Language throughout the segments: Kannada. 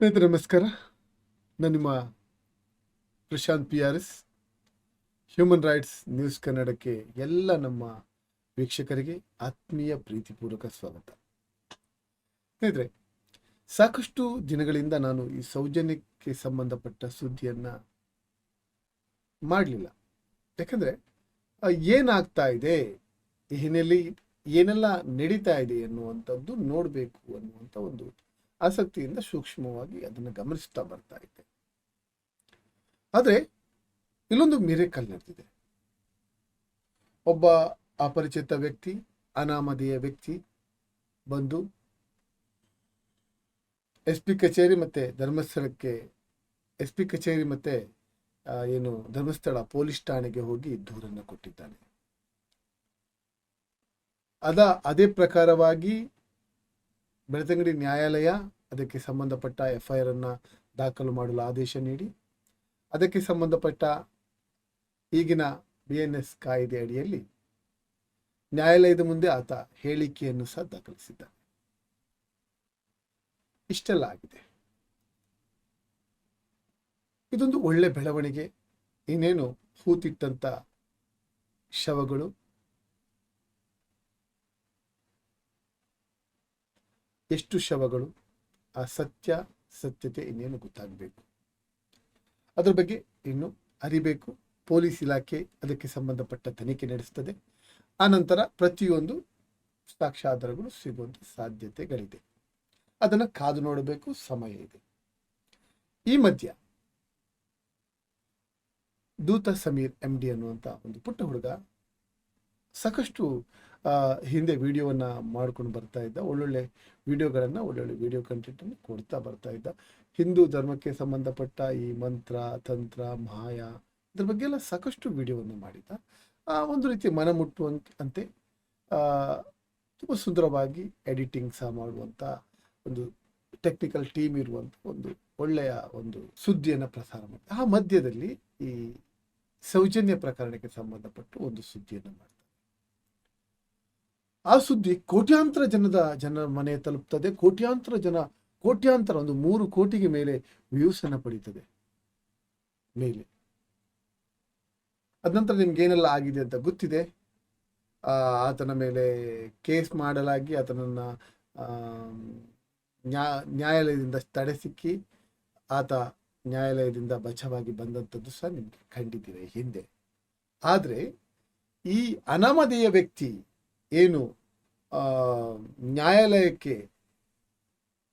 ಸ್ನೇಹಿತರೆ, ನಮಸ್ಕಾರ. ನಾನು ನಿಮ್ಮ Prashanth P R S. Human rights news ಕನ್ನಡಕ್ಕೆ ಎಲ್ಲ ನಮ್ಮ ವೀಕ್ಷಕರಿಗೆ ಆತ್ಮೀಯ ಪ್ರೀತಿಪೂರ್ವಕ ಸ್ವಾಗತ. ಸ್ನೇಹಿತರೆ, ಸಾಕಷ್ಟು ದಿನಗಳಿಂದ ನಾನು ಈ ಸೌಜನ್ಯಕ್ಕೆ ಸಂಬಂಧಪಟ್ಟ ಸುದ್ದಿಯನ್ನು ಮಾಡಲಿಲ್ಲ. ಯಾಕಂದರೆ ಏನಾಗ್ತಾ ಇದೆ? ಈ ಹಿನ್ನೆಲೆ ಏನೆಲ್ಲ ನಡೀತಾ ಇದೆ ಅನ್ನುವಂಥದ್ದು ನೋಡಬೇಕು ಅನ್ನುವಂಥ ಒಂದು ಆಸಕ್ತಿಯಿಂದ ಸೂಕ್ಷ್ಮವಾಗಿ ಅದನ್ನು ಗಮನಿಸ್ತಾ ಬರ್ತಾ ಇದ್ದೆ. ಆದರೆ ಇಲ್ಲೊಂದು ಮಿರೇಕಲ್ ನಡೆದಿದೆ. ಒಬ್ಬ ಅಪರಿಚಿತ ವ್ಯಕ್ತಿ, ಅನಾಮಧೇಯ ವ್ಯಕ್ತಿ ಬಂದು ಎಸ್ ಪಿ ಕಚೇರಿ ಮತ್ತೆ ಧರ್ಮಸ್ಥಳಕ್ಕೆ, ಎಸ್ ಪಿ ಕಚೇರಿ ಮತ್ತೆ ಏನು ಧರ್ಮಸ್ಥಳ ಪೊಲೀಸ್ ಠಾಣೆಗೆ ಹೋಗಿ ದೂರನ್ನು ಕೊಟ್ಟಿದ್ದಾನೆ. ಅದ ಅದೇ ಪ್ರಕಾರವಾಗಿ ಬೆಳ್ತಂಗಡಿ ನ್ಯಾಯಾಲಯ ಅದಕ್ಕೆ ಸಂಬಂಧಪಟ್ಟ ಎಫ್ ಐ ದಾಖಲು ಮಾಡಲು ಆದೇಶ ನೀಡಿ. ಅದಕ್ಕೆ ಸಂಬಂಧಪಟ್ಟ ಈಗಿನ ಬಿ ಎನ್ ಎಸ್ ಕಾಯ್ದೆ ಅಡಿಯಲ್ಲಿ ನ್ಯಾಯಾಲಯದ ಮುಂದೆ ಆತ ಹೇಳಿಕೆಯನ್ನು ಸಹ ದಾಖಲಿಸಿದ್ದಾನೆ. ಇಷ್ಟೆಲ್ಲ ಆಗಿದೆ. ಇದೊಂದು ಒಳ್ಳೆ ಬೆಳವಣಿಗೆ, ಇನ್ನೇನು ಹೂತಿಟ್ಟಂತ ಶವಗಳು. ಎಷ್ಟು ಶವಗಳು? ಆ ಸತ್ಯ, ಸತ್ಯತೆ ಇನ್ನೇನು ಗೊತ್ತಾಗಬೇಕು. ಅದ್ರ ಬಗ್ಗೆ ಇನ್ನು ಅರಿಬೇಕು. ಪೊಲೀಸ್ ಇಲಾಖೆ ಅದಕ್ಕೆ ಸಂಬಂಧಪಟ್ಟ ತನಿಖೆ ನಡೆಸ್ತದೆ. ಆನಂತರ ಪ್ರತಿಯೊಂದು ಸಾಕ್ಷ್ಯಾಧಾರಗಳು ಸಿಗುವಂಥ ಸಾಧ್ಯತೆಗಳಿದೆ. ಅದನ್ನು ಕಾದು ನೋಡಬೇಕು, ಸಮಯ ಇದೆ. ಈ ಮಧ್ಯ ದೂತ ಸಮೀರ್ ಎಂ ಡಿ ಅನ್ನುವಂಥ ಒಂದು ಪುಟ್ಟ ಹುಡುಗ ಸಾಕಷ್ಟು ಹಿಂದೆ ವಿಡಿಯೋವನ್ನು ಮಾಡ್ಕೊಂಡು ಬರ್ತಾ ಇದ್ದ. ಒಳ್ಳೊಳ್ಳೆ ವಿಡಿಯೋಗಳನ್ನು, ಒಳ್ಳೊಳ್ಳೆ ವಿಡಿಯೋ ಕಂಟೆಂಟನ್ನು ಕೊಡ್ತಾ ಬರ್ತಾ ಇದ್ದ. ಹಿಂದೂ ಧರ್ಮಕ್ಕೆ ಸಂಬಂಧಪಟ್ಟ ಈ ಮಂತ್ರ, ತಂತ್ರ, ಮಾಯ, ಇದ್ರ ಬಗ್ಗೆ ಎಲ್ಲ ಸಾಕಷ್ಟು ವಿಡಿಯೋವನ್ನು ಮಾಡಿದ್ದ. ಒಂದು ರೀತಿ ಮನ ಮುಟ್ಟುವಂತೆ ತುಂಬ ಸುಂದರವಾಗಿ ಎಡಿಟಿಂಗ್ ಸಹ ಮಾಡುವಂಥ ಒಂದು ಟೆಕ್ನಿಕಲ್ ಟೀಮ್ ಇರುವಂಥ ಒಂದು ಒಳ್ಳೆಯ ಒಂದು ಸುದ್ದಿಯನ್ನು ಪ್ರಸಾರ ಮಾಡಿದೆ. ಆ ಮಧ್ಯದಲ್ಲಿ ಈ ಸೌಜನ್ಯ ಪ್ರಕರಣಕ್ಕೆ ಸಂಬಂಧಪಟ್ಟು ಒಂದು ಸುದ್ದಿಯನ್ನು ಮಾಡ್ತಾರೆ ಆ ಸುದ್ದಿ ಕೋಟ್ಯಾಂತರ ಜನದ ಜನರ ಮನೆ ತಲುಪ್ತದೆ. ಕೋಟ್ಯಾಂತರ ಜನ, ಕೋಟ್ಯಾಂತರ ಒಂದು ಮೂರು ಕೋಟಿಗೆ ಮೇಲೆ ವ್ಯೂಸ್ ಅನ್ನ ಪಡೀತದೆ. ಮೇಲೆ. ಅದ ನಂತರ ನಿಮ್ಗೆ ಏನೆಲ್ಲ ಆಗಿದೆ ಅಂತ ಗೊತ್ತಿದೆ. ಆತನ ಮೇಲೆ ಕೇಸ್ ಮಾಡಲಾಗಿ ಆತನನ್ನ ನ್ಯಾಯಾಲಯದಿಂದ ತಡೆ ಸಿಕ್ಕಿ ಆತ ನ್ಯಾಯಾಲಯದಿಂದ ಬಚಾವಾಗಿ ಬಂದಂಥದ್ದು ಸಹ ನಿಮ್ಗೆ ಕಂಡಿದ್ದೀರಿ ಹಿಂದೆ. ಆದರೆ ಈ ಅನಾಮಧೇಯ ವ್ಯಕ್ತಿ ಏನು ನ್ಯಾಯಾಲಯಕ್ಕೆ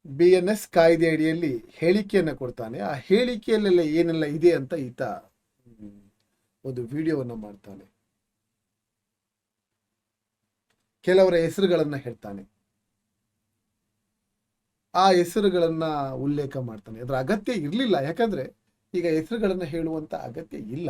ಬಿ ಎನ್ ಎಸ್ ಕಾಯ್ದೆ ಅಡಿಯಲ್ಲಿ ಹೇಳಿಕೆಯನ್ನು ಕೊಡ್ತಾನೆ. ಆ ಹೇಳಿಕೆಯಲ್ಲೆಲ್ಲ ಏನೆಲ್ಲ ಇದೆ ಅಂತ ಈತ ಒಂದು ವಿಡಿಯೋವನ್ನು ಮಾಡ್ತಾನೆ. ಕೆಲವರ ಹೆಸರುಗಳನ್ನು ಹೇಳ್ತಾನೆ. ಆ ಹೆಸರುಗಳನ್ನ ಉಲ್ಲೇಖ ಮಾಡ್ತಾನೆ. ಅದರ ಅಗತ್ಯ ಇರಲಿಲ್ಲ. ಯಾಕಂದ್ರೆ ಈಗ ಹೆಸರುಗಳನ್ನು ಹೇಳುವಂತ ಅಗತ್ಯ ಇಲ್ಲ.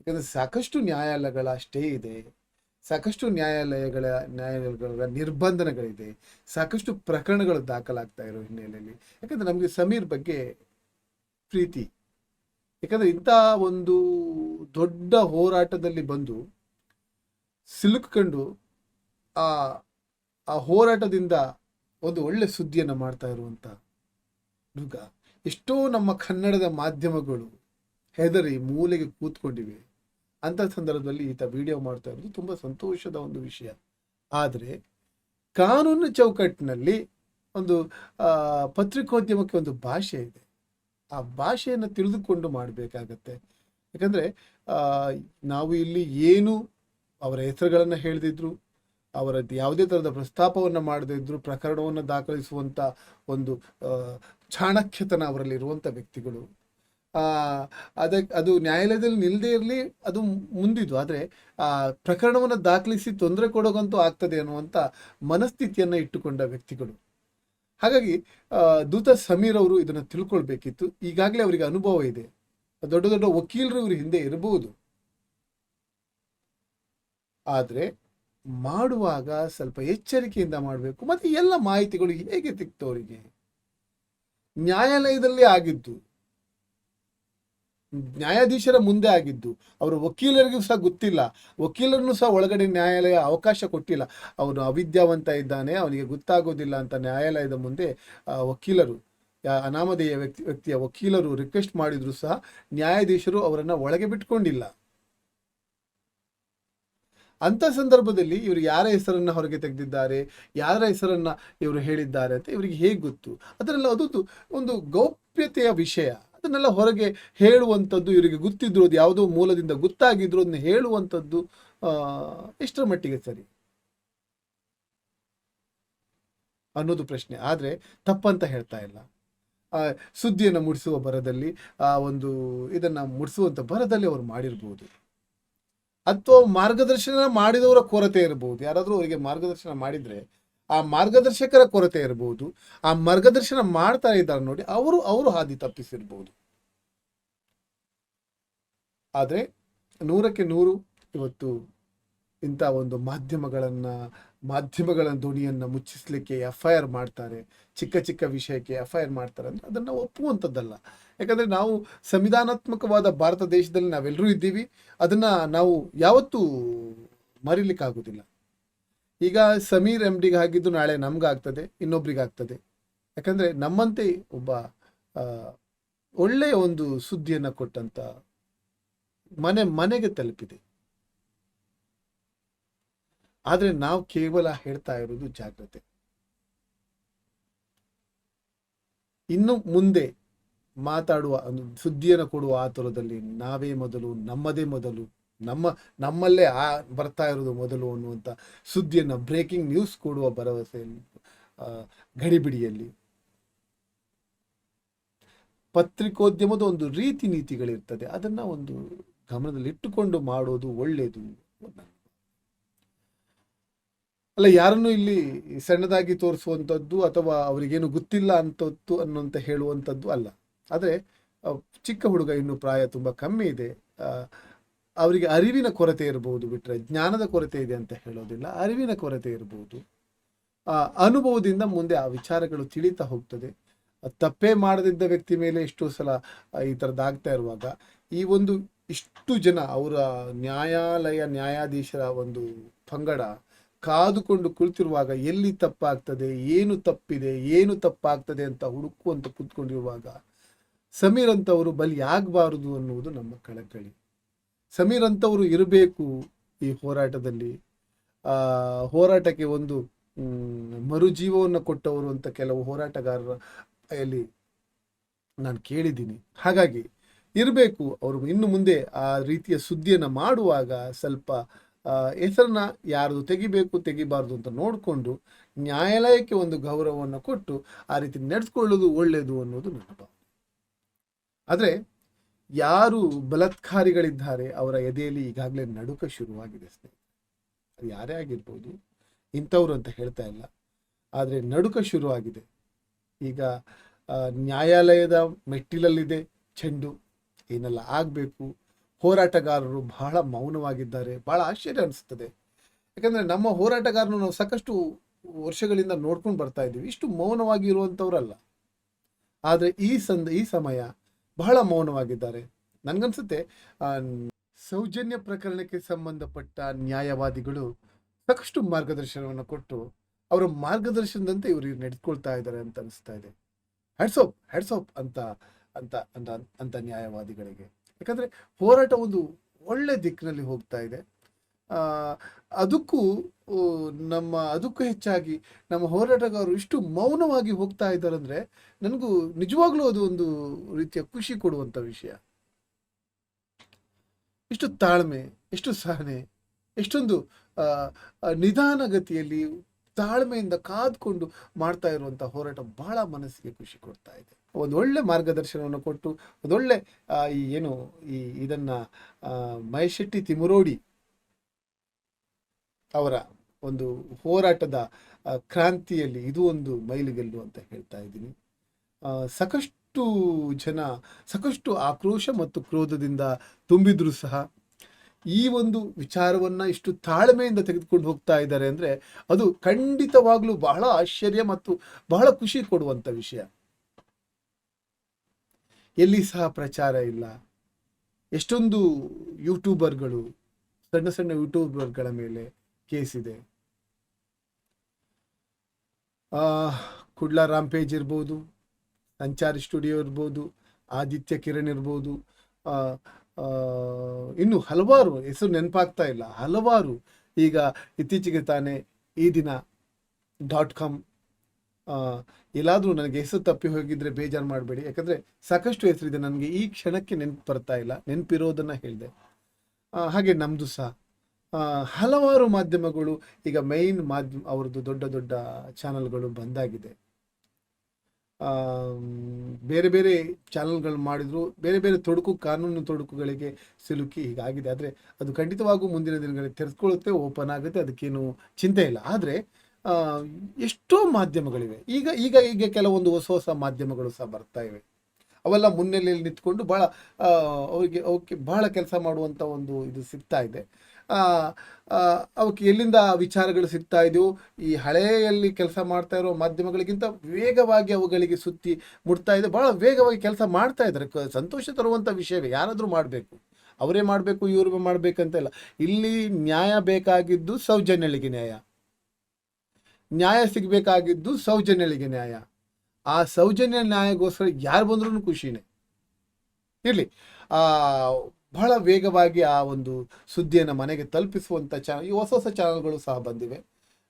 ಯಾಕಂದ್ರೆ ಸಾಕಷ್ಟು ನ್ಯಾಯಾಲಯಗಳ ಸ್ಟೇ ಇದೆ. ಸಾಕಷ್ಟು ನ್ಯಾಯಾಲಯಗಳ ನ್ಯಾಯಾಲಯಗಳ ನಿರ್ಬಂಧನಗಳಿದೆ. ಸಾಕಷ್ಟು ಪ್ರಕರಣಗಳು ದಾಖಲಾಗ್ತಾ ಇರೋ ಹಿನ್ನೆಲೆಯಲ್ಲಿ. ಯಾಕಂದ್ರೆ ನಮಗೆ ಸಮೀರ್ ಬಗ್ಗೆ ಪ್ರೀತಿ. ಯಾಕಂದ್ರೆ ಇಂಥ ಒಂದು ದೊಡ್ಡ ಹೋರಾಟದಲ್ಲಿ ಬಂದು ಸಿಲುಕೊಂಡು ಆ ಆ ಹೋರಾಟದಿಂದ ಒಂದು ಒಳ್ಳೆ ಸುದ್ದಿಯನ್ನು ಮಾಡ್ತಾ ಇರುವಂಥ ಹುಡುಗ ಎಷ್ಟೋ ನಮ್ಮ ಕನ್ನಡದ ಮಾಧ್ಯಮಗಳು ಹೆದರಿ ಮೂಲೆಗೆ ಕೂತ್ಕೊಂಡಿವೆ. ಅಂತ ಸಂದರ್ಭದಲ್ಲಿ ಈತ ವಿಡಿಯೋ ಮಾಡ್ತಾ ಇರೋದು ತುಂಬಾ ಸಂತೋಷದ ಒಂದು ವಿಷಯ. ಆದರೆ ಕಾನೂನು ಚೌಕಟ್ಟಿನಲ್ಲಿ ಒಂದು ಪತ್ರಿಕೋದ್ಯಮಕ್ಕೆ ಒಂದು ಭಾಷೆ ಇದೆ. ಆ ಭಾಷೆಯನ್ನು ತಿಳಿದುಕೊಂಡು ಮಾಡಬೇಕಾಗತ್ತೆ. ಯಾಕಂದ್ರೆ ನಾವು ಇಲ್ಲಿ ಏನು ಅವರ ಹೆಸರುಗಳನ್ನು ಹೇಳ್ದಿದ್ರು, ಅವರದ್ದು ಯಾವುದೇ ಥರದ ಪ್ರಸ್ತಾಪವನ್ನು ಮಾಡದೇ ಇದ್ರು ಪ್ರಕರಣವನ್ನು ದಾಖಲಿಸುವಂತ ಒಂದು ಚಾಣಕ್ಯತನ ಅವರಲ್ಲಿ ಇರುವಂತ ವ್ಯಕ್ತಿಗಳು ಅದಕ್ಕೆ ಅದು ನ್ಯಾಯಾಲಯದಲ್ಲಿ ನಿಲ್ಲದೆ ಇರಲಿ, ಅದು ಮುಂದಿದ್ದು. ಆದರೆ, ಆ, ಪ್ರಕರಣವನ್ನು ದಾಖಲಿಸಿ ತೊಂದರೆ ಕೊಡೋಗಂತೂ ಆಗ್ತದೆ ಅನ್ನುವಂಥ ಮನಸ್ಥಿತಿಯನ್ನ ಇಟ್ಟುಕೊಂಡ ವ್ಯಕ್ತಿಗಳು. ಹಾಗಾಗಿ ದೂತ ಸಮೀರ್ ಅವರು ಇದನ್ನು ತಿಳ್ಕೊಳ್ಬೇಕಿತ್ತು. ಈಗಾಗಲೇ ಅವರಿಗೆ ಅನುಭವ ಇದೆ. ದೊಡ್ಡ ದೊಡ್ಡ ವಕೀಲರು ಇವ್ರ ಹಿಂದೆ ಇರಬಹುದು ಆದರೆ, ಮಾಡುವಾಗ ಸ್ವಲ್ಪ ಎಚ್ಚರಿಕೆಯಿಂದ ಮಾಡಬೇಕು. ಮತ್ತೆ ಎಲ್ಲ ಮಾಹಿತಿಗಳು ಹೇಗೆ ಸಿಕ್ತವರಿಗೆ ನ್ಯಾಯಾಲಯದಲ್ಲಿ ಆಗಿದ್ದು. ನ್ಯಾಯಾಧೀಶರ ಮುಂದೆ ಆಗಿದ್ದು, ಅವರು ವಕೀಲರಿಗೂ ಸಹ ಗೊತ್ತಿಲ್ಲ. ವಕೀಲರನ್ನು ಸಹ ಒಳಗಡೆ ನ್ಯಾಯಾಲಯ ಅವಕಾಶ ಕೊಟ್ಟಿಲ್ಲ. ಅವನು ಅವಿದ್ಯಾವಂತ ಇದ್ದಾನೆ, ಅವನಿಗೆ ಗೊತ್ತಾಗೋದಿಲ್ಲ ಅಂತ ನ್ಯಾಯಾಲಯದ ಮುಂದೆ ವಕೀಲರು ಅನಾಮಧೇಯ ವ್ಯಕ್ತಿ, ವ್ಯಕ್ತಿಯ ವಕೀಲರು ರಿಕ್ವೆಸ್ಟ್ ಮಾಡಿದ್ರು ಸಹ ನ್ಯಾಯಾಧೀಶರು ಅವರನ್ನ ಒಳಗೆ ಬಿಟ್ಕೊಂಡಿಲ್ಲ. ಅಂತ ಸಂದರ್ಭದಲ್ಲಿ ಇವರು ಯಾರ ಹೆಸರನ್ನ ಹೊರಗೆ ತೆಗೆದಿದ್ದಾರೆ, ಯಾರ ಹೆಸರನ್ನ ಇವರು ಹೇಳಿದ್ದಾರೆ ಅಂತ ಇವರಿಗೆ ಹೇಗೆ ಗೊತ್ತು? ಅದರಲ್ಲಿ ಅದೊಂದು ಒಂದು ಗೌಪ್ಯತೆಯ ವಿಷಯ. ಅದನ್ನೆಲ್ಲ ಹೊರಗೆ ಹೇಳುವಂಥದ್ದು ಇವರಿಗೆ ಗೊತ್ತಿದ್ರು ಅದು ಯಾವುದೋ ಮೂಲದಿಂದ ಗೊತ್ತಾಗಿದ್ರು ಅದನ್ನ ಹೇಳುವಂಥದ್ದು ಎಷ್ಟರ ಮಟ್ಟಿಗೆ ಸರಿ? ಅನ್ನೋದು ಪ್ರಶ್ನೆ. ಆದರೆ ತಪ್ಪಂತ ಹೇಳ್ತಾ ಇಲ್ಲ. ಆ, ಸುದ್ದಿಯನ್ನು ಮುಡಿಸುವ ಬರದಲ್ಲಿ ಆ ಒಂದು ಇದನ್ನು ಮುಡಿಸುವಂತ ಬರದಲ್ಲಿ ಅವರು ಮಾಡಿರ್ಬೋದು. ಅಥವಾ ಮಾರ್ಗದರ್ಶನ ಮಾಡಿದವರ ಕೊರತೆ ಇರಬಹುದು ಯಾರಾದರೂ ಅವರಿಗೆ ಮಾರ್ಗದರ್ಶನ ಮಾಡಿದ್ರೆ ಆ ಮಾರ್ಗದರ್ಶಕರ ಕೊರತೆ ಇರಬಹುದು ಆ ಮಾರ್ಗದರ್ಶನ ಮಾಡ್ತಾ ಇದ್ದಾರೆ ನೋಡಿ, ಅವರು ಅವರು ಹಾದಿ ತಪ್ಪಿಸಿರ್ಬೋದು. ಆದರೆ ನೂರಕ್ಕೆ ನೂರು ಇವತ್ತು ಇಂಥ ಒಂದು ಮಾಧ್ಯಮಗಳನ್ನ, ಮಾಧ್ಯಮಗಳ ಧ್ವನಿಯನ್ನ ಮುಚ್ಚಿಸ್ಲಿಕ್ಕೆ ಎಫ್ ಐ ಆರ್ ಮಾಡ್ತಾರೆ, ಚಿಕ್ಕ ಚಿಕ್ಕ ವಿಷಯಕ್ಕೆ ಎಫ್ ಐ ಆರ್ ಮಾಡ್ತಾರೆ ಅಂದರೆ ಅದನ್ನ ಒಪ್ಪುವಂಥದ್ದಲ್ಲ. ಯಾಕಂದ್ರೆ ನಾವು ಸಂವಿಧಾನಾತ್ಮಕವಾದ ಭಾರತ ದೇಶದಲ್ಲಿ ನಾವೆಲ್ಲರೂ ಇದ್ದೀವಿ, ಅದನ್ನ ನಾವು ಯಾವತ್ತೂ ಮರಿಲಿಕ್ಕಾಗೋದಿಲ್ಲ. ಈಗ ಸಮೀರ್ ಎಂ ಡಿಗೆ ಆಗಿದ್ದು ನಾಳೆ ನಮ್ಗಾಗ್ತದೆ, ಇನ್ನೊಬ್ರಿಗಾಗ್ತದೆ. ಯಾಕಂದ್ರೆ ನಮ್ಮಂತೆ ಒಬ್ಬ ಒಳ್ಳೆಯ ಒಂದು ಸುದ್ದಿಯನ್ನ ಕೊಟ್ಟಂತ ಮನೆ, ಮನೆಗೆ ತಲುಪಿದೆ. ಆದ್ರೆ ನಾವು ಕೇವಲ ಹೇಳ್ತಾ ಇರೋದು ಜಾಗ್ರತೆ. ಇನ್ನು ಮುಂದೆ ಮಾತಾಡುವ, ಸುದ್ದಿಯನ್ನು ಕೊಡುವ ಆತುರದಲ್ಲಿ ನಾವೇ ಮೊದಲು, ನಮ್ಮದೇ ಮೊದಲು ನಮ್ಮ, ನಮ್ಮಲ್ಲೇ ಆ ಬರ್ತಾ ಇರೋದು ಮೊದಲು ಅನ್ನುವಂಥ ಸುದ್ದಿಯನ್ನು ಬ್ರೇಕಿಂಗ್ ನ್ಯೂಸ್ ಕೊಡುವ ಭರವಸೆಯಲ್ಲಿ ಗಡಿಬಿಡಿಯಲ್ಲಿ. ಪತ್ರಿಕೋದ್ಯಮದ ಒಂದು ರೀತಿ ನೀತಿಗಳಿರ್ತದೆ. ಅದನ್ನ ಒಂದು ಗಮನದಲ್ಲಿಟ್ಟುಕೊಂಡು ಮಾಡೋದು ಒಳ್ಳೆಯದು ಅಲ್ಲ, ಯಾರನ್ನು ಇಲ್ಲಿ ಸಣ್ಣದಾಗಿ ತೋರಿಸುವಂಥದ್ದು ಅಥವಾ ಅವರಿಗೇನು ಗೊತ್ತಿಲ್ಲ ಅಂತದ್ದು ಅನ್ನೋಂತ ಹೇಳುವಂಥದ್ದು ಅಲ್ಲ. ಆದರೆ ಚಿಕ್ಕ ಹುಡುಗ ಇನ್ನು ಪ್ರಾಯ ತುಂಬ ಕಮ್ಮಿ ಇದೆ. ಅವರಿಗೆ ಅರಿವಿನ ಕೊರತೆ ಇರಬಹುದು ಬಿಟ್ರೆ, ಜ್ಞಾನದ ಕೊರತೆ ಇದೆ ಅಂತ ಹೇಳೋದಿಲ್ಲ. ಅರಿವಿನ ಕೊರತೆ ಇರಬಹುದು ಆ ಅನುಭವದಿಂದ ಮುಂದೆ ಆ ವಿಚಾರಗಳು ತಿಳಿತಾ ಹೋಗ್ತದೆ. ತಪ್ಪೇ ಮಾಡದಿದ್ದ ವ್ಯಕ್ತಿ ಮೇಲೆ ಎಷ್ಟೋ ಸಲ ಈ ಈ ಥರದ್ದಾಗ್ತಾ ಇರುವಾಗ, ಈ ಒಂದು ಇಷ್ಟು ಜನ ಅವರ ನ್ಯಾಯಾಲಯ, ನ್ಯಾಯಾಧೀಶರ ಒಂದು ಪಂಗಡ ಕಾದುಕೊಂಡು ಕುಳಿತಿರುವಾಗ ಎಲ್ಲಿ ತಪ್ಪಾಗ್ತದೆ, ಏನು ತಪ್ಪಿದೆ, ಏನು ತಪ್ಪಾಗ್ತದೆ ಅಂತ ಹುಡುಕುವಂತ ಕೂತ್ಕೊಂಡಿರುವಾಗ, ಸಮೀರ್ ಅಂತವರು ಬಲಿ ಆಗಬಾರದು ಅನ್ನುವುದು ನಮ್ಮ ಕಳಕಳಿ. ಸಮೀರ್ ಅಂತವರು ಇರಬೇಕು ಈ ಹೋರಾಟದಲ್ಲಿ. ಆ, ಹೋರಾಟಕ್ಕೆ ಒಂದು ಮರುಜೀವವನ್ನು ಕೊಟ್ಟವರು ಅಂತ ಕೆಲವು ಹೋರಾಟಗಾರರ ಅಲ್ಲಿ ನಾನು ಕೇಳಿದ್ದೀನಿ. ಹಾಗಾಗಿ ಇರಬೇಕು ಅವರು ಇನ್ನು ಮುಂದೆ ಆ ರೀತಿಯ ಸುದ್ದಿಯನ್ನು ಮಾಡುವಾಗ ಸ್ವಲ್ಪ ಹೆಸರನ್ನ ಯಾರ್ದು ತೆಗಿಬೇಕು, ತೆಗಿಬಾರ್ದು ಅಂತ ನೋಡಿಕೊಂಡು ನ್ಯಾಯಾಲಯಕ್ಕೆ ಒಂದು ಗೌರವವನ್ನು ಕೊಟ್ಟು ಆ ರೀತಿ ನಡೆಸ್ಕೊಳ್ಳೋದು ಒಳ್ಳೆಯದು ಅನ್ನೋದು ನನ್ನ ಆದರೆ ಯಾರು ಬಲತ್ಕಾರಿಗಳಿದ್ದಾರೆ, ಅವರ ಎದೆಯಲ್ಲಿ ಈಗಾಗಲೇ ನಡುಕ ಶುರುವಾಗಿದೆ ಸ್ನೇಹಿತರೆ. ಯಾರೇ ಆಗಿರ್ಬೋದು, ಇಂಥವ್ರು ಅಂತ ಹೇಳ್ತಾ ಇಲ್ಲ. ಆದರೆ ನಡುಕ ಶುರುವಾಗಿದೆ. ಈಗ ನ್ಯಾಯಾಲಯದ ಮೆಟ್ಟಿಲಲ್ಲಿದೆ ಚೆಂಡು. ಏನೆಲ್ಲ ಆಗಬೇಕು? ಹೋರಾಟಗಾರರು ಬಹಳ ಮೌನವಾಗಿದ್ದಾರೆ. ಬಹಳ ಆಶ್ಚರ್ಯ ಅನಿಸ್ತದೆ ಯಾಕಂದರೆ ನಮ್ಮ ಹೋರಾಟಗಾರನು ನಾವು ಸಾಕಷ್ಟು ವರ್ಷಗಳಿಂದ ನೋಡ್ಕೊಂಡು ಬರ್ತಾ ಇದ್ದೀವಿ. ಇಷ್ಟು ಮೌನವಾಗಿ ಇರುವಂಥವ್ರಲ್ಲ ಆದರೆ ಈ ಸಂದ, ಈ ಸಮಯ ಬಹಳ ಮೌನವಾಗಿದ್ದಾರೆ. ನನ್ಗನ್ಸುತ್ತೆ ಸೌಜನ್ಯ ಪ್ರಕರಣಕ್ಕೆ ಸಂಬಂಧಪಟ್ಟ ನ್ಯಾಯವಾದಿಗಳು ಸಾಕಷ್ಟು ಮಾರ್ಗದರ್ಶನವನ್ನು ಕೊಟ್ಟು ಅವರ ಮಾರ್ಗದರ್ಶನದಂತೆ ಇವರು ನಡೆದುಕೊಳ್ತಾ ಇದ್ದಾರೆ ಅಂತ ಅನಿಸ್ತಾ ಇದೆ. ಹೆಡ್ಸೋಪ್ ಹೆಡ್ಸೋಪ್ ಅಂತ ಅಂತ ಅಂತ ಅಂತ ನ್ಯಾಯವಾದಿಗಳಿಗೆ. ಯಾಕಂದರೆ ಹೋರಾಟ ಒಂದು ಒಳ್ಳೆ ದಿಕ್ಕಿನಲ್ಲಿ ಹೋಗ್ತಾ ಇದೆ. ಅದಕ್ಕೂ ನಮ್ಮ ಅದಕ್ಕೂ ಹೆಚ್ಚಾಗಿ ನಮ್ಮ ಹೋರಾಟಗಾರರು ಇಷ್ಟು ಮೌನವಾಗಿ ಹೋಗ್ತಾ ಇದ್ದಾರೆ ಅಂದ್ರೆ ನನಗೂ ನಿಜವಾಗ್ಲೂ ಅದು ಒಂದು ರೀತಿಯ ಖುಷಿ ಕೊಡುವಂಥ ವಿಷಯ. ಇಷ್ಟು ತಾಳ್ಮೆ, ಎಷ್ಟು ಸಹನೆ, ಎಷ್ಟೊಂದು ನಿಧಾನಗತಿಯಲ್ಲಿ ತಾಳ್ಮೆಯಿಂದ ಕಾದ್ಕೊಂಡು ಮಾಡ್ತಾ ಇರುವಂಥ ಹೋರಾಟ ಬಹಳ ಮನಸ್ಸಿಗೆ ಖುಷಿ ಕೊಡ್ತಾ ಇದೆ. ಒಂದು ಒಳ್ಳೆ ಮಾರ್ಗದರ್ಶನವನ್ನು ಕೊಟ್ಟು ಒಂದೊಳ್ಳೆ ಈ, ಏನು, ಈ, ಇದನ್ನ ಮಹೇಶ್ ಶೆಟ್ಟಿ ತಿಮುರೋಡಿ ಅವರ ಒಂದು ಹೋರಾಟದ ಕ್ರಾಂತಿಯಲ್ಲಿ ಇದು ಒಂದು ಮೈಲಿಗಲ್ಲು ಅಂತ ಹೇಳ್ತಾ ಇದ್ದೀನಿ. ಸಾಕಷ್ಟು ಜನ, ಸಾಕಷ್ಟು ಆಕ್ರೋಶ ಮತ್ತು ಕ್ರೋಧದಿಂದ ತುಂಬಿದ್ರು ಸಹ ಈ ಒಂದು ವಿಚಾರವನ್ನು ಇಷ್ಟು ತಾಳ್ಮೆಯಿಂದ ತೆಗೆದುಕೊಂಡು ಹೋಗ್ತಾ ಇದ್ದಾರೆ ಅಂದರೆ ಅದು ಖಂಡಿತವಾಗ್ಲೂ ಬಹಳ ಆಶ್ಚರ್ಯ ಮತ್ತು ಬಹಳ ಖುಷಿ ಕೊಡುವಂಥ ವಿಷಯ. ಎಲ್ಲಿ ಸಹ ಪ್ರಚಾರ ಇಲ್ಲ. ಎಷ್ಟೊಂದು ಯೂಟ್ಯೂಬರ್ಗಳು ಸಣ್ಣ ಸಣ್ಣ ಯೂಟ್ಯೂಬರ್ಗಳ ಮೇಲೆ ಕೇಸ್ ಇದೆ. ಕುಡ್ಲ ರಾಂಪೇಜ್ ಇರ್ಬೋದು, ಸಂಚಾರಿ ಸ್ಟುಡಿಯೋ ಇರ್ಬೋದು, ಆದಿತ್ಯ ಕಿರಣ್ ಇರ್ಬೋದು ಇನ್ನು ಹಲವಾರು ಹೆಸರು ನೆನಪಾಗ್ತಾ ಇಲ್ಲ. ಹಲವಾರು ಈಗ ಇತ್ತೀಚೆಗೆ ತಾನೇ ಈ ದಿನ ಡಾಟ್ ಕಾಮ್ ಎಲ್ಲಾದರೂ ನನಗೆ ಹೆಸರು ತಪ್ಪಿ ಹೋಗಿದ್ರೆ ಬೇಜಾರು ಮಾಡಬೇಡಿ. ಯಾಕಂದರೆ ಸಾಕಷ್ಟು ಹೆಸರಿದೆ. ನನಗೆ ಈ ಕ್ಷಣಕ್ಕೆ ನೆನಪು ಬರ್ತಾ ಇಲ್ಲ. ನೆನಪಿರೋದನ್ನು ಹೇಳಿದೆ. ಹಾಗೆ ನಮ್ಮದು ಸಹ. ಹಲವಾರು ಮಾಧ್ಯಮಗಳು ಈಗ ಮೈನ್ ಮಾಧ್ಯಮ ಅವ್ರದ್ದು ದೊಡ್ಡ ದೊಡ್ಡ ಚಾನಲ್ಗಳು ಬಂದಾಗಿದೆ. ಬೇರೆ ಬೇರೆ ಚಾನಲ್ಗಳು ಮಾಡಿದ್ರು, ಬೇರೆ ಬೇರೆ ತೊಡಕು, ಕಾನೂನು ತೊಡಕುಗಳಿಗೆ ಸಿಲುಕಿ ಹೀಗಾಗಿದೆ. ಆದರೆ ಅದು ಖಂಡಿತವಾಗೂ ಮುಂದಿನ ದಿನಗಳಲ್ಲಿ ತೆರೆದುಕೊಳ್ಳುತ್ತೆ ಓಪನ್ ಆಗುತ್ತೆ, ಅದಕ್ಕೇನು ಚಿಂತೆ ಇಲ್ಲ. ಆದರೆ ಎಷ್ಟೋ ಮಾಧ್ಯಮಗಳಿವೆ. ಈಗ ಈಗ ಈಗ ಕೆಲವೊಂದು ಹೊಸ ಹೊಸ ಮಾಧ್ಯಮಗಳು ಸಹ ಬರ್ತಾ ಇವೆ. ಅವೆಲ್ಲ ಮುನ್ನೆಲೆಯಲ್ಲಿ ನಿಂತ್ಕೊಂಡು ಭಾಳ ಅವರಿಗೆ, ಅವಕ್ಕೆ ಬಹಳ ಕೆಲಸ ಮಾಡುವಂಥ ಒಂದು ಇದು ಸಿಗ್ತಾ ಇದೆ. ಅವಕ್ಕೆ ಎಲ್ಲಿಂದ ವಿಚಾರಗಳು ಸಿಗ್ತಾ ಇದೆಯೋ, ಈ ಹಳೆಯಲ್ಲಿ ಕೆಲಸ ಮಾಡ್ತಾ ಇರೋ ಮಾಧ್ಯಮಗಳಿಗಿಂತ ವೇಗವಾಗಿ ಅವುಗಳಿಗೆ ಸುತ್ತಿ ಮುಟ್ತಾ ಇದೆ. ಭಾಳ ವೇಗವಾಗಿ ಕೆಲಸ ಮಾಡ್ತಾ ಇದ್ದಾರೆ. ಸಂತೋಷ ತರುವಂಥ ವಿಷಯವೇ. ಯಾರಾದರೂ ಮಾಡಬೇಕು. ಅವರೇ ಮಾಡಬೇಕು, ಇವರು ಮಾಡಬೇಕಂತ ಇಲ್ಲ ಇಲ್ಲಿ ನ್ಯಾಯ ಬೇಕಾಗಿದ್ದು ಸೌಜನ್ಯಳಿಗೆ ನ್ಯಾಯ. ನ್ಯಾಯ ಸಿಗಬೇಕಾಗಿದ್ದು ಸೌಜನ್ಯಳಿಗೆ ನ್ಯಾಯ. ಆ ಸೌಜನ್ಯ ನ್ಯಾಯಗೋಸ್ಕರ ಯಾರು ಬಂದ್ರೂ ಖುಷಿನೇ. ಇರಲಿ. ಆ ಬಹಳ ವೇಗವಾಗಿ ಆ ಒಂದು ಸುದ್ದಿಯನ್ನು ಮನೆಗೆ ತಲುಪಿಸುವಂಥ ಚಾನಲ್ ಈ ಹೊಸ ಹೊಸ ಚಾನಲ್ಗಳು ಸಹ ಬಂದಿವೆ.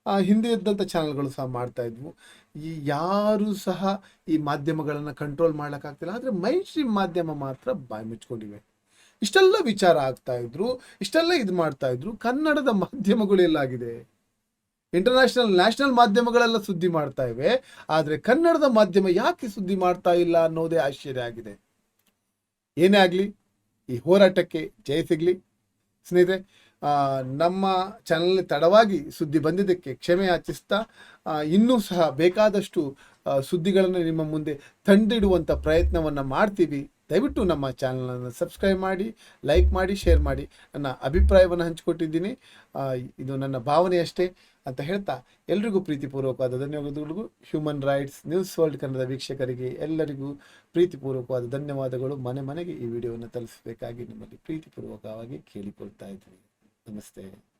ಆ, ಹಿಂದೆ ಇದ್ದಂಥ ಚಾನಲ್ಗಳು ಸಹ ಮಾಡ್ತಾ ಇದ್ವು. ಈ ಯಾರು ಸಹ ಈ ಮಾಧ್ಯಮಗಳನ್ನು ಕಂಟ್ರೋಲ್ ಮಾಡೋಕ್ಕಾಗ್ತಿಲ್ಲ ಆದರೆ ಮೈನ್ ಸ್ಟ್ರೀಮ್ ಮಾಧ್ಯಮ ಮಾತ್ರ ಬಾಯಿ ಮುಚ್ಕೊಂಡಿವೆ. ಇಷ್ಟೆಲ್ಲ ವಿಚಾರ ಆಗ್ತಾ ಇದ್ರು ಇಷ್ಟೆಲ್ಲ ಇದು ಮಾಡ್ತಾ ಇದ್ರು ಕನ್ನಡದ ಮಾಧ್ಯಮಗಳು ಎಲ್ಲಾಗಿದೆ. ಇಂಟರ್ನ್ಯಾಷನಲ್ ನ್ಯಾಷನಲ್ ಮಾಧ್ಯಮಗಳೆಲ್ಲ ಸುದ್ದಿ ಮಾಡ್ತಾ ಇವೆ. ಆದರೆ ಕನ್ನಡದ ಮಾಧ್ಯಮ ಯಾಕೆ ಸುದ್ದಿ ಮಾಡ್ತಾ ಇಲ್ಲ ಅನ್ನೋದೇ ಆಶ್ಚರ್ಯ ಆಗಿದೆ. ಏನೇ ಆಗಲಿ, ಈ ಹೋರಾಟಕ್ಕೆ ಜಯ ಸಿಗಲಿ. ಸ್ನೇಹಿತರೆ ನಮ್ಮ ಚಾನಲ್ ತಡವಾಗಿ ಸುದ್ದಿ ಬಂದಿದ್ದಕ್ಕೆ ಕ್ಷಮೆ ಯಾಚಿಸ್ತಾ ಇನ್ನೂ ಸಹ ಬೇಕಾದಷ್ಟು ಸುದ್ದಿಗಳನ್ನು ನಿಮ್ಮ ಮುಂದೆ ತಂದಿಡುವಂಥ ಪ್ರಯತ್ನವನ್ನು ಮಾಡ್ತೀವಿ. ದಯವಿಟ್ಟು ನಮ್ಮ ಚಾನಲನ್ನು ಸಬ್ಸ್ಕ್ರೈಬ್ ಮಾಡಿ ಲೈಕ್ ಮಾಡಿ ಶೇರ್ ಮಾಡಿ. ನನ್ನ ಅಭಿಪ್ರಾಯವನ್ನು ಹಂಚಿಕೊಟ್ಟಿದ್ದೀನಿ. ಇದು ನನ್ನ ಭಾವನೆ ಅಷ್ಟೇ. ಅಂತ ಹೇಳ್ತಾ ಎಲ್ರಿಗೂ ಪ್ರೀತಿಪೂರ್ವಕವಾದ ಧನ್ಯವಾದಗಳಿಗೂ human rights news world Kannada ವೀಕ್ಷಕರಿಗೆ ಎಲ್ಲರಿಗೂ ಪ್ರೀತಿಪೂರ್ವಕವಾದ ಧನ್ಯವಾದಗಳು. ಮನೆ ಮನೆಗೆ ಈ ವಿಡಿಯೋವನ್ನು ತಲುಪಿಸಬೇಕಾಗಿ ನಿಮ್ಮಲ್ಲಿ ಪ್ರೀತಿಪೂರ್ವಕವಾಗಿ ಕೇಳಿಕೊಳ್ತಾ ಇದ್ದೀನಿ. ನಮಸ್ತೆ.